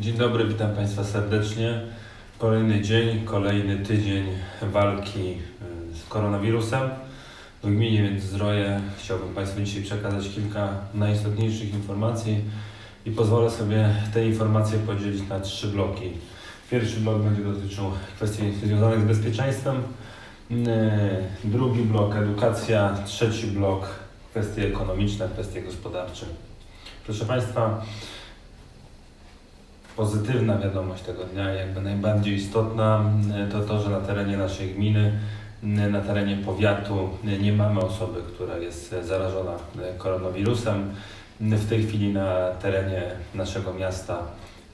Dzień dobry, witam Państwa serdecznie. Kolejny dzień, kolejny tydzień walki y, z koronawirusem. W gminie Międzyzdroje chciałbym Państwu dzisiaj przekazać kilka najistotniejszych informacji i pozwolę sobie te informacje podzielić na trzy bloki. Pierwszy blok będzie dotyczył kwestii związanych z bezpieczeństwem, y, drugi blok edukacja, trzeci blok kwestie ekonomiczne, kwestie gospodarcze. Proszę Państwa, pozytywna wiadomość tego dnia, jakby najbardziej istotna, y, to to, że na terenie naszej gminy, y, na terenie powiatu y, nie mamy osoby, która jest zarażona koronawirusem. W tej chwili na terenie naszego miasta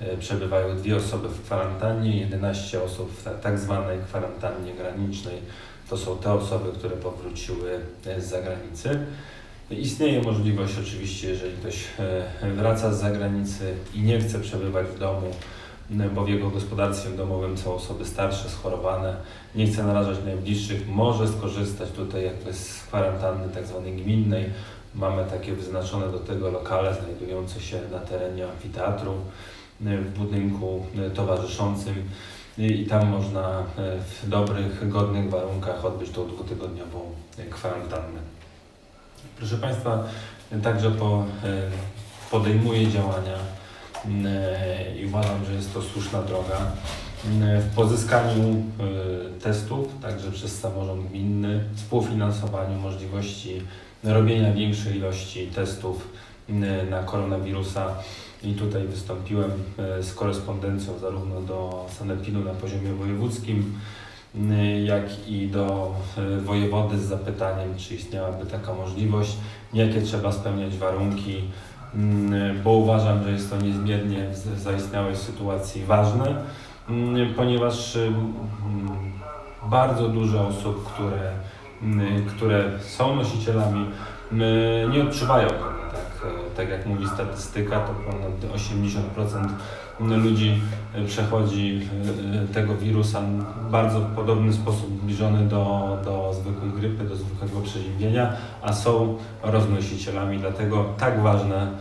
y, przebywają dwie osoby w kwarantannie, 11 osób w ta- tak zwanej kwarantannie granicznej. To są te osoby, które powróciły y, z zagranicy. Istnieje możliwość oczywiście, jeżeli ktoś e, wraca z zagranicy i nie chce przebywać w domu, bo w jego gospodarstwie domowym są osoby starsze, schorowane, nie chce narażać najbliższych, może skorzystać tutaj jakby z kwarantanny tak zwanej gminnej. Mamy takie wyznaczone do tego lokale znajdujące się na terenie amfiteatru w budynku towarzyszącym i i tam można e, w dobrych, godnych warunkach odbyć tą dwutygodniową e, kwarantannę. Proszę Państwa, także po, e, podejmuję działania e, i uważam, że jest to słuszna droga m, w pozyskaniu e, testów, także przez samorząd gminny, współfinansowaniu możliwości robienia większej ilości testów na koronawirusa. I tutaj wystąpiłem e, z korespondencją zarówno do Sanepidu na poziomie wojewódzkim, jak i do e, wojewody z zapytaniem, czy istniałaby taka możliwość, jakie trzeba spełniać warunki, m, bo uważam, że jest to niezmiernie w zaistniałej sytuacji ważne, m, ponieważ m, bardzo dużo osób, które, które są nosicielami, nie odczuwają tego. Tak, E, jak mówi statystyka, to ponad 80% ludzi e, przechodzi e, tego wirusa w bardzo podobny sposób zbliżony do, do zwykłej grypy, do zwykłego przeziębienia, a są roznosicielami, dlatego tak ważne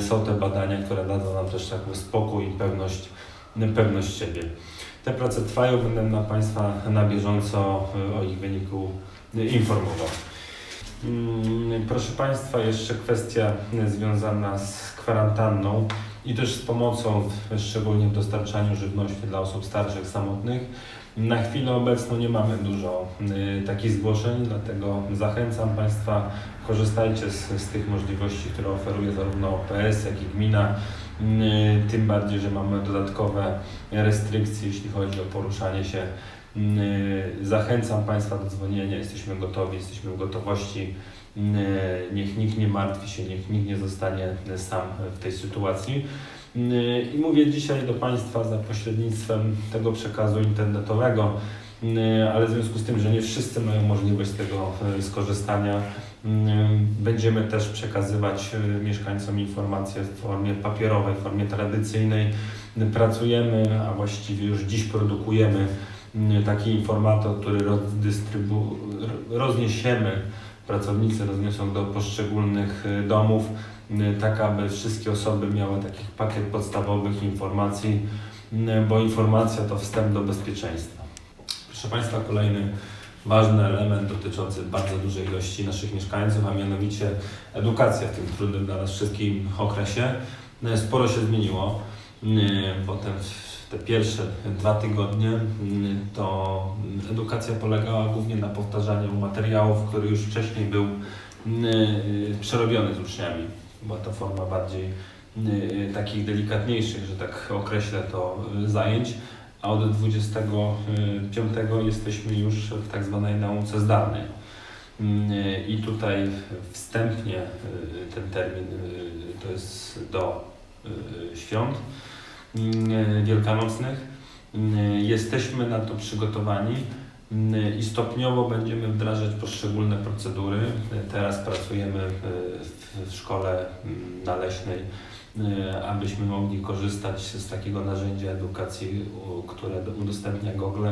są te badania, które dadzą nam też jakby spokój i pewność, pewność siebie. Te prace trwają, będę na Państwa na bieżąco e, o ich wyniku e, informował. Mm, Proszę Państwa, jeszcze kwestia związana z kwarantanną i też z pomocą, szczególnie w dostarczaniu żywności dla osób starszych, samotnych. Na chwilę obecną nie mamy dużo y, takich zgłoszeń, dlatego zachęcam Państwa, korzystajcie z, z tych możliwości, które oferuje zarówno OPS, jak i gmina. Y, Tym bardziej, że mamy dodatkowe restrykcje, jeśli chodzi o poruszanie się Zachęcam Państwa do dzwonienia, jesteśmy gotowi, jesteśmy w gotowości. Yy, Niech nikt nie martwi się, niech nikt nie zostanie sam w tej sytuacji. Yy, I mówię dzisiaj do Państwa za pośrednictwem tego przekazu internetowego, ale w związku z tym, że nie wszyscy mają możliwość z tego skorzystania, będziemy też przekazywać mieszkańcom informacje w formie papierowej, w formie tradycyjnej. Pracujemy, a właściwie już dziś produkujemy mm, taki informator, który rozdystrybu- rozniesiemy, pracownicy rozniosą do poszczególnych y, domów, y, tak aby wszystkie osoby miały taki pakiet podstawowych informacji, y, bo informacja to wstęp do bezpieczeństwa. Proszę Państwa, kolejny ważny element dotyczący bardzo dużej ilości naszych mieszkańców, a mianowicie edukacja w tym trudnym dla nas wszystkim okresie. Y, Sporo się zmieniło. Y, Potem te pierwsze dwa tygodnie mm, to edukacja polegała głównie na powtarzaniu materiałów, który już wcześniej był mm, y, przerobiony z uczniami. Była to forma bardziej y, takich delikatniejszych, że tak określę to, y, zajęć, a od 25 jesteśmy już w tak zwanej nauce zdalnej. Mm, I tutaj wstępnie ten termin to jest do świąt mm, wielkanocnych. Mm, Jesteśmy na to przygotowani mm, i stopniowo będziemy wdrażać poszczególne procedury. Teraz pracujemy w- szkole mm, naleśnej, abyśmy mogli korzystać z takiego narzędzia edukacji, które udostępnia Google,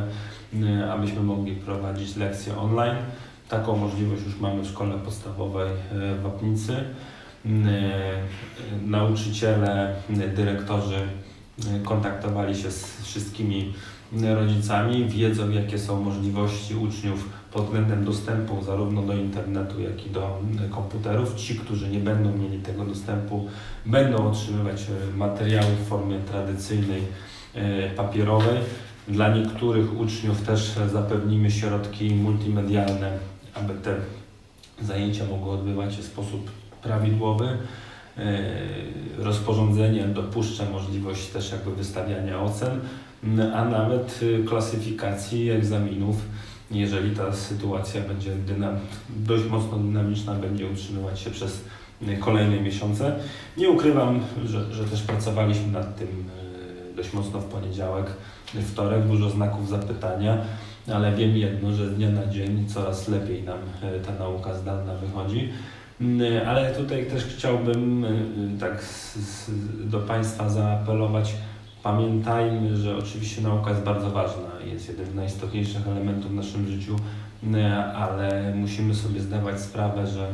abyśmy mogli prowadzić lekcje online. Taką możliwość już mamy w szkole podstawowej w Wapnicy. Y, Nauczyciele, dyrektorzy kontaktowali się z wszystkimi rodzicami, wiedzą jakie są możliwości uczniów pod względem dostępu zarówno do internetu, jak i do komputerów. Ci, którzy nie będą mieli tego dostępu, będą otrzymywać y, materiały w formie tradycyjnej, y, papierowej. Dla niektórych uczniów też zapewnimy środki multimedialne, aby te zajęcia mogły odbywać się w sposób prawidłowy. E, Rozporządzenie dopuszcza możliwość też jakby wystawiania ocen, m, a nawet y, klasyfikacji egzaminów, jeżeli ta sytuacja będzie dynam, dość mocno dynamiczna, będzie utrzymywać się przez y, kolejne miesiące. Nie ukrywam, że, że też pracowaliśmy nad tym y, dość mocno w poniedziałek, wtorek, dużo znaków zapytania, ale wiem jedno, że z dnia na dzień coraz lepiej nam ta nauka zdalna wychodzi. Mm, Ale tutaj też chciałbym y, y, tak do Państwa zaapelować. Pamiętajmy, że oczywiście nauka jest bardzo ważna, jest jednym z najistotniejszych elementów w naszym życiu, y, ale musimy sobie zdawać sprawę, że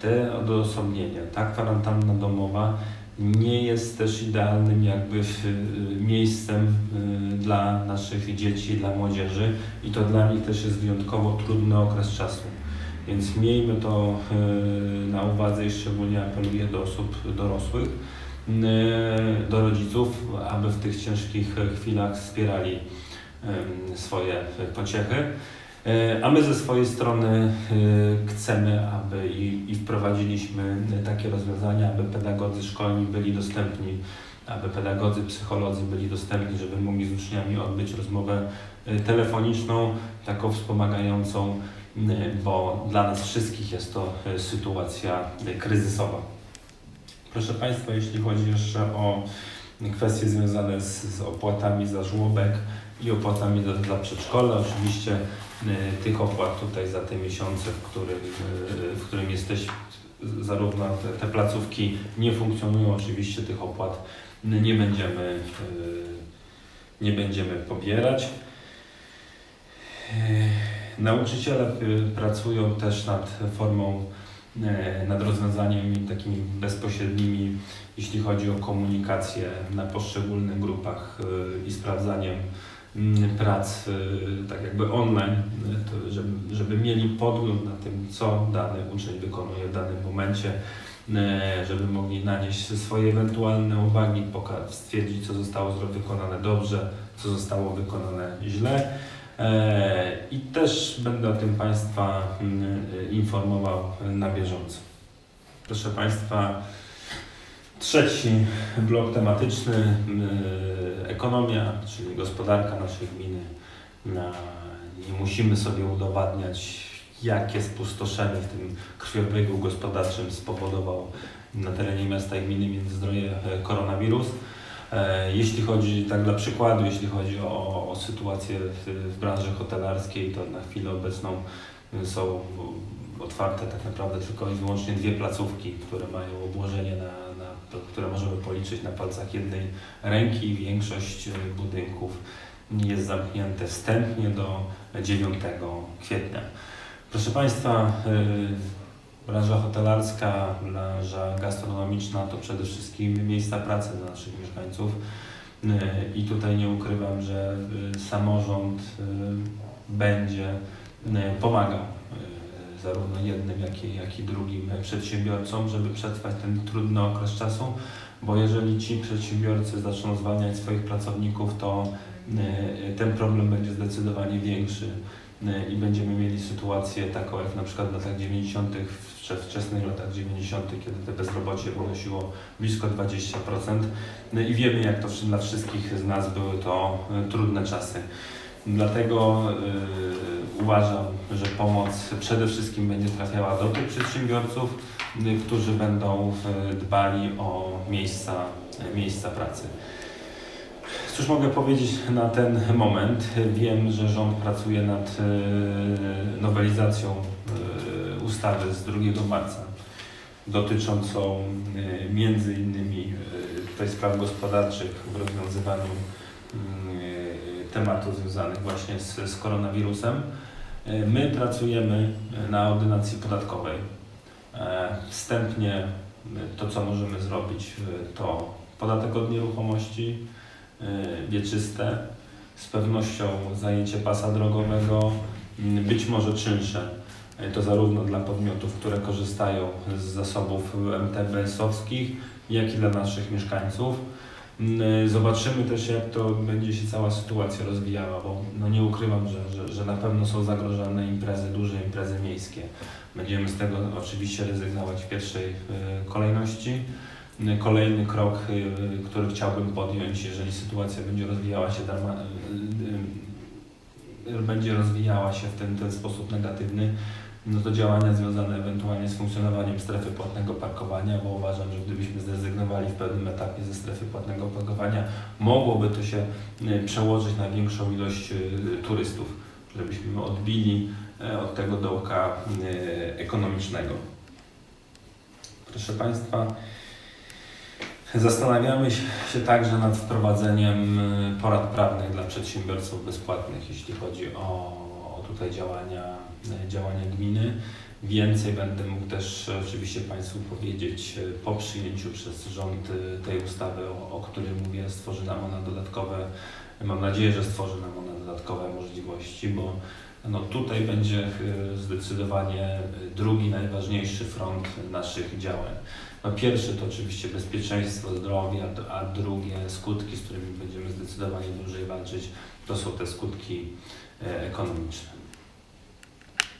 te odosobnienia, ta kwarantanna domowa nie jest też idealnym jakby miejscem dla naszych dzieci, dla młodzieży i to dla nich też jest wyjątkowo trudny okres czasu. Więc miejmy to y, na uwadze i szczególnie apeluję do osób dorosłych, y, do rodziców, aby w tych ciężkich chwilach wspierali swoje pociechy. Y, A my ze swojej strony chcemy, aby i, wprowadziliśmy takie rozwiązania, aby pedagodzy szkolni byli dostępni, aby pedagodzy, psycholodzy byli dostępni, żeby mogli z uczniami odbyć rozmowę telefoniczną, taką wspomagającą, bo dla nas wszystkich jest to y, sytuacja y, kryzysowa. Proszę Państwa, jeśli chodzi jeszcze o kwestie związane z, z opłatami za żłobek i opłatami dla, dla przedszkola, oczywiście y, tych opłat tutaj za te miesiące, w którym, y, w którym jesteś, zarówno te, te placówki nie funkcjonują, oczywiście tych opłat y, nie będziemy, y, nie będziemy pobierać. Nauczyciele y, pracują też nad formą, y, nad rozwiązaniami takimi bezpośrednimi, jeśli chodzi o komunikację na poszczególnych grupach y, i sprawdzaniem mm, prac y, tak jakby online, żeby, żeby mieli podgląd na tym, co dany uczeń wykonuje w danym momencie, żeby mogli nanieść swoje ewentualne uwagi, stwierdzić, co zostało wykonane dobrze, co zostało wykonane źle. E, I też będę o tym Państwa mm, informował na bieżąco. Proszę Państwa, trzeci blok tematyczny mm, ekonomia, czyli gospodarka naszej gminy. Nie musimy sobie udowadniać, jakie spustoszenie w tym krwiobiegu gospodarczym spowodował na terenie miasta i gminy Międzyzdroje e, koronawirus. E, Jeśli chodzi, tak dla przykładu, jeśli chodzi o, o sytuację w, w branży hotelarskiej, to na chwilę obecną są otwarte tak naprawdę tylko i wyłącznie dwie placówki, które mają obłożenie, na, na, które możemy policzyć na palcach jednej ręki. Większość y, budynków jest zamknięte wstępnie do 9 kwietnia. Proszę Państwa, y, Branża hotelarska, branża gastronomiczna to przede wszystkim miejsca pracy dla naszych mieszkańców. Y, I tutaj nie ukrywam, że y, samorząd y, będzie pomagał zarówno jednym, jak i, jak i drugim przedsiębiorcom, żeby przetrwać ten trudny okres czasu, bo jeżeli ci przedsiębiorcy zaczną zwalniać swoich pracowników, to ten problem będzie zdecydowanie większy y, i będziemy mieli sytuację taką jak na przykład w latach 90., w wczesnych latach 90., kiedy to bezrobocie wynosiło blisko 20%. No i wiemy, jak to dla wszystkich z nas były to y, trudne czasy. Dlatego uważam, że pomoc przede wszystkim będzie trafiała do tych przedsiębiorców, którzy będą dbali o miejsca, miejsca pracy. Cóż mogę powiedzieć na ten moment? Wiem, że rząd pracuje nad y, nowelizacją y, ustawy z 2 marca dotyczącą y, między innymi tutaj spraw gospodarczych w rozwiązywaniu y, tematów związanych właśnie z, z koronawirusem. My pracujemy na ordynacji podatkowej. E, Wstępnie to, co możemy zrobić, to podatek od nieruchomości, wieczyste, z pewnością zajęcie pasa drogowego, mm, być może czynsze. Y, To zarówno dla podmiotów, które korzystają z zasobów MTBS-owskich, jak i dla naszych mieszkańców. Mm, Zobaczymy też, jak to będzie się cała sytuacja rozwijała, bo no nie ukrywam, że, że, że na pewno są zagrożone imprezy, duże imprezy miejskie. Będziemy z tego oczywiście rezygnować w pierwszej kolejności. Y, Kolejny krok, y, który chciałbym podjąć, jeżeli sytuacja będzie rozwijała się darma, y, będzie rozwijała się w ten, ten sposób negatywny, no to działania związane ewentualnie z funkcjonowaniem strefy płatnego parkowania, bo uważam, że gdybyśmy zrezygnowali w pewnym etapie ze strefy płatnego parkowania, mogłoby to się przełożyć na większą ilość turystów, żebyśmy odbili y, od tego dołka ekonomicznego. Proszę Państwa, zastanawiamy się także nad wprowadzeniem y, porad prawnych dla przedsiębiorców bezpłatnych, jeśli chodzi o, o tutaj działania, y, działania gminy. Więcej będę mógł też oczywiście Państwu powiedzieć y, po przyjęciu przez rząd tej ustawy, o, o której mówię, stworzy nam ona dodatkowe, mam nadzieję, że stworzy nam ona dodatkowe możliwości, bo no tutaj będzie y, zdecydowanie y, drugi najważniejszy front naszych działań. No pierwszy to oczywiście bezpieczeństwo, zdrowie, a drugie skutki, z którymi będziemy zdecydowanie dłużej walczyć, to są te skutki e, ekonomiczne.